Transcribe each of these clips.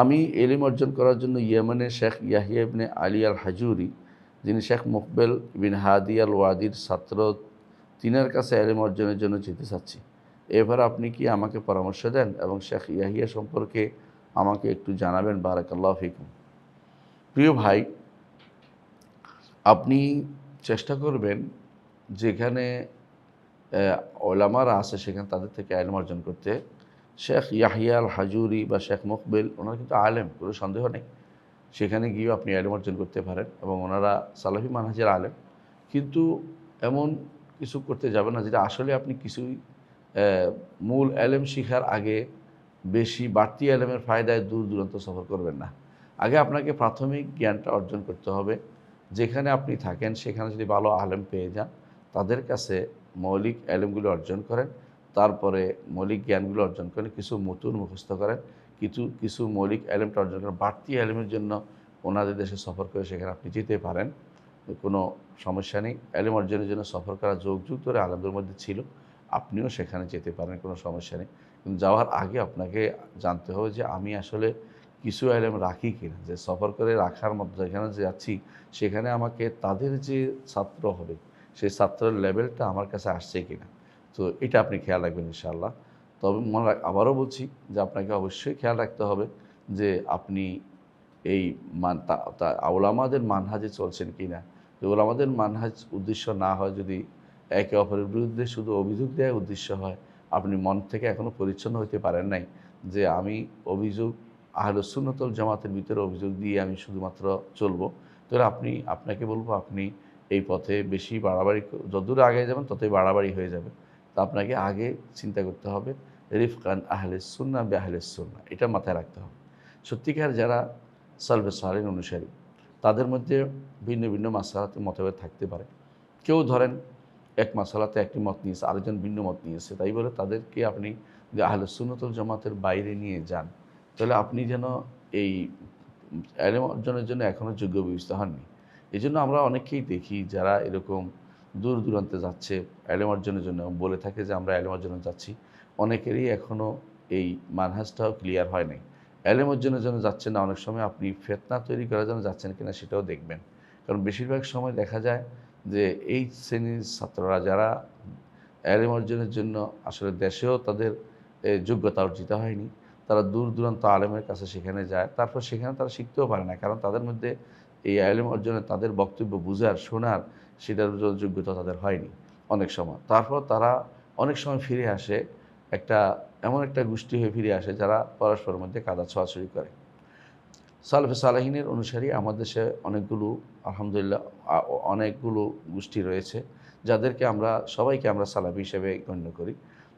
আমি এলিম অর্জন করার জন্য ইয়েমেনের শেখ ইয়াহিয়া ইবনে আলী আল হাজুরি যিনি শেখ মুকবেল বিন হাদি আল ওয়াদির ছাত্র, তিনার কাছে এলিম অর্জনের জন্য যেতে চাচ্ছি। এবার আপনি কি আমাকে পরামর্শ দেন এবং শেখ ইয়াহিয়া সম্পর্কে আমাকে একটু জানাবেন? বারাকাল্লাহ ফিকুম। প্রিয় ভাই, আপনি চেষ্টা করবেন যেখানে ওলামারা আছে সেখানে তাদের থেকে আইলম অর্জন করতে। শেখ ইয়াহিয়াল হাজুরি বা শেখ মুকবেল, ওনারা কিন্তু আলেম, কোনো সন্দেহ নেই। সেখানে গিয়েও আপনি আলেম অর্জন করতে পারেন এবং ওনারা সালাফি মানহাজের আলেম। কিন্তু এমন কিছু করতে যাবেন না যেটা আসলে আপনি কিছুই মূল অ্যালেম শিখার আগে বেশি বাড়তি এলেমের ফায়দায় দূর দূরান্ত সফর করবেন না। আগে আপনাকে প্রাথমিক জ্ঞানটা অর্জন করতে হবে। যেখানে আপনি থাকেন, সেখানে যদি ভালো আলেম পেয়ে যান, তাদের কাছে মৌলিক এলেমগুলো অর্জন করেন। তারপরে মৌলিক জ্ঞানগুলো অর্জন করেন, কিছু মতুন মুখস্থ করেন, কিছু কিছু মৌলিক এলেমটা অর্জন করেন। বাড়তি এলেমের জন্য ওনাদের দেশে সফর করে সেখানে আপনি যেতে পারেন। কোনো সমস্যা নেই। অ্যালেম অর্জনের জন্য সফর করা যোগ যুগ ধরে আলেমদের মধ্যে ছিল। আপনিও সেখানে যেতে পারেন, কোনো সমস্যা নেই। কিন্তু যাওয়ার আগে আপনাকে জানতে হবে যে আমি আসলে কিছু এলেম রাখি কিনা। যে সফর করে রাখার মধ্যে যেখানে যাচ্ছি, সেখানে আমাকে তাদের যে ছাত্র হবে, সেই ছাত্রের লেভেলটা আমার কাছে আসছে কিনা। তো এটা আপনি খেয়াল রাখবেন ইনশাআল্লাহ। তবে মনে আবারও বলছি যে আপনাকে অবশ্যই খেয়াল রাখতে হবে যে আপনি এই মান, তা- আউলামাদের মানহাজে চলছেন কি না ওলামাদের মানহাজ উদ্দেশ্য না হয় যদি একে অপরের বিরুদ্ধে শুধু অভিযোগ দেওয়ার উদ্দেশ্য হয়, আপনি মন থেকে এখনও পরিচ্ছন্ন হতে পারেন নাই যে আমি অভিযোগ, আহলে সুন্নতল জামাতের ভিতরে অভিযোগ দিয়ে আমি শুধুমাত্র চলবো। তাহলে আপনি, আপনাকে বলব আপনি এই পথে বেশি বাড়াবাড়ি যতদূর আগে যাবেন ততই বাড়াবাড়ি হয়ে যাবে। তা আপনাকে আগে চিন্তা করতে হবে, রিফকান আহলে সুন্না বে আহলে সুন্না এটা মাথায় রাখতে হবে। সত্যিকার যারা সালফে সালিন অনুসারী, তাদের মধ্যে ভিন্ন ভিন্ন মাসালাতে মতভেদ থাকতে পারে। কেউ ধরেন, এক মাসালাতে একটি মত নিয়েছে, আরেকজন ভিন্ন মত নিয়েছে, তাই বলে তাদেরকে আপনি যে আহলে সুন্নতুল জামাতের বাইরে নিয়ে যান, তাহলে আপনি যেন এই অর্জনের জন্য এখনও যোগ্য বিবেচিত হননি। এই আমরা অনেকেই দেখি যারা এরকম দূর দূরান্তে যাচ্ছে এলেম অর্জনের জন্য বলে থাকে যে আমরা এলেম অর্জনে যাচ্ছি। অনেকেরই এখনও এই মানহাজটাও ক্লিয়ার হয় নাই। এলেম অর্জনের জন্য যাচ্ছেন না, অনেক সময় আপনি ফেতনা তৈরি করার জন্য যাচ্ছেন কিনা সেটাও দেখবেন। কারণ বেশিরভাগ সময় দেখা যায় যে এই শ্রেণির ছাত্ররা যারা এলেম অর্জনের জন্য আসলে দেশেও তাদের যোগ্যতা অর্জিত হয়নি, তারা দূর দূরান্ত আলেমের কাছে সেখানে যায়। তারপর সেখানে তারা শিখতেও পারে না, কারণ তাদের মধ্যে এই আলেম অর্জনে তাদের বক্তব্য বুঝার, শোনার সেটার যোগ্যতা তাদের হয়নি অনেক সময়। তারপর তারা অনেক সময় ফিরে আসে, একটা এমন একটা গোষ্ঠী হয়ে ফিরে আসে যারা পরস্পরের মধ্যে কাদা ছোঁয়াছুড়ি করে। সালফে সালাহিনের অনুসারী আমাদের দেশে অনেকগুলো, আলহামদুলিল্লাহ অনেকগুলো গোষ্ঠী রয়েছে যাদেরকে আমরা, সবাইকে আমরা সালাফি হিসেবে গণ্য করি।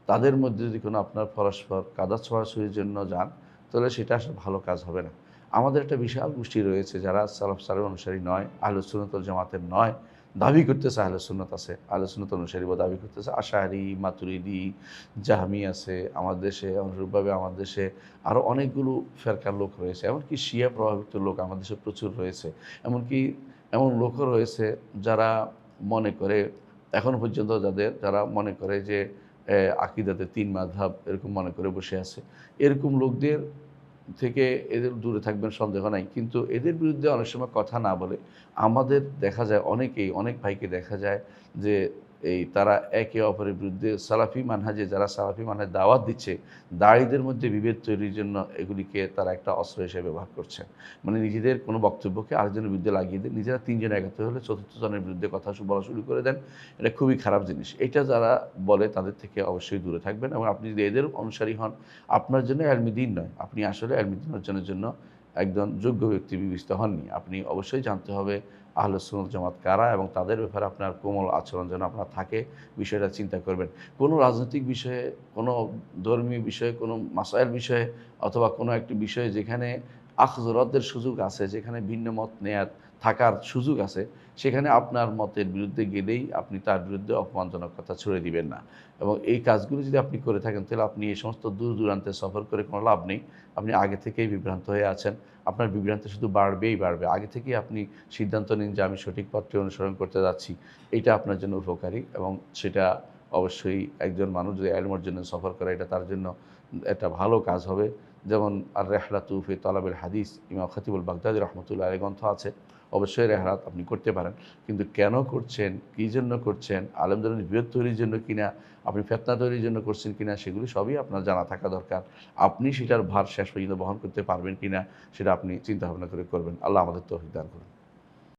তাদের মধ্যে যদি কোনো আপনার পরস্পর কাদা ছোঁয়াছুরির জন্য যান, তাহলে সেটা আসলে ভালো কাজ হবে না। আমাদের একটা বিশাল গোষ্ঠী রয়েছে যারা সালাফ সালের অনুসারী নয়, আহলে সুন্নতল জামাতের নয়, দাবি করতেছে আহলে সুন্নত আছে, আহলে সুন্নত অনুসারী বা দাবি করতেছে আশাহারি মাতুরিদি, জাহামি আছে আমাদের দেশে অনুরূপভাবে আমাদের দেশে আরও অনেকগুলো ফেরকার লোক রয়েছে, এমনকি শিয়া প্রভাবিত লোক আমাদের দেশে প্রচুর রয়েছে, এমনকি এমন লোকও রয়েছে যারা মনে করে, এখন পর্যন্ত যাদের, যারা মনে করে যে আকিদাতে তিন মাধাব এরকম মনে করে বসে আছে, এরকম লোকদের থেকে এদের দূরে থাকবেন, সন্দেহ নাই। কিন্তু এদের বিরুদ্ধে অনেক সময় কথা না বলে আমাদের দেখা যায়, অনেকেই, অনেক ভাইকে দেখা যায় যে এই তারা একে অপরের বিরুদ্ধে সালাফি মানহাজে, যারা সালাফি মানহাজ দাওয়াত দিচ্ছে, দাড়িদের মধ্যে বিভেদ তৈরির জন্য এগুলিকে তারা একটা অস্ত্র হিসেবে ব্যবহার করছে মানে নিজেদের কোনো বক্তব্যকে আরেকজনের বিরুদ্ধে লাগিয়ে দেন, নিজেরা তিনজন একত্র হলে চতুর্থ জনের বিরুদ্ধে কথা বলা শুরু করে দেন। এটা খুবই খারাপ জিনিস। এটা যারা বলে তাদের থেকে অবশ্যই দূরে থাকবেন এবং আপনি যদি এদের অনুসারী হন, আপনার জন্য অ্যালমিদিন নয়। আপনি আসলে অ্যালমিদিন অর্জনের জন্য একজন যোগ্য ব্যক্তি বিবেচিত হননি। আপনি অবশ্যই জানতে হবে আহলসুল জামাত কারা এবং তাদের ব্যাপারে আপনার কোমল আচরণ যেন আপনার থাকে, বিষয়টা চিন্তা করবেন। কোনো রাজনৈতিক বিষয়ে, কোনো ধর্মীয় বিষয়ে, কোনো মাসায়ের বিষয়ে অথবা কোনো একটি বিষয়ে যেখানে আখজরতের সুযোগ আছে, যেখানে ভিন্ন মত নেয়ার, থাকার সুযোগ আছে, সেখানে আপনার মতের বিরুদ্ধে গেলেই আপনি তার বিরুদ্ধে অপমানজনক কথা ছড়ে দিবেন না। এবং এই কাজগুলো যদি আপনি করে থাকেন, তাহলে আপনি এই সমস্ত দূর দূরান্তে সফর করে কোনো লাভ নেই। আপনি আগে থেকেই বিভ্রান্ত হয়ে আছেন। আপনার বিভ্রান্ত শুধু বাড়বেই বাড়বে। আগে থেকেই আপনি সিদ্ধান্ত নিন যে আমি সঠিক পথটি অনুসরণ করতে যাচ্ছি। এটা আপনার জন্য উপকারী এবং সেটা অবশ্যই একজন মানুষ যদি এলমোর জন্য সফর করে, এটা তার জন্য একটা ভালো কাজ হবে। যেমন আর রেহলা তুফে তলাবের হাদিস, ইমাম খতিবুল বাগদাদি রহমতুল্লাহ আলী গ্রন্থ আছে। অবশ্যই রেহরাত আপনি করতে পারেন। কিন্তু কেন করছেন, কী জন্য করছেন আলেমদের বিভেদ তৈরির জন্য কিনা, আপনি ফেতনা তৈরির জন্য করছেন কিনা, সেগুলি সবই আপনার জানা থাকা দরকার। আপনি সেটার ভার শেষ পর্যন্ত বহন করতে পারবেন কিনা, সেটা আপনি চিন্তা ভাবনা করে করবেন। আল্লাহ আমাদের তৌফিক দান করুন।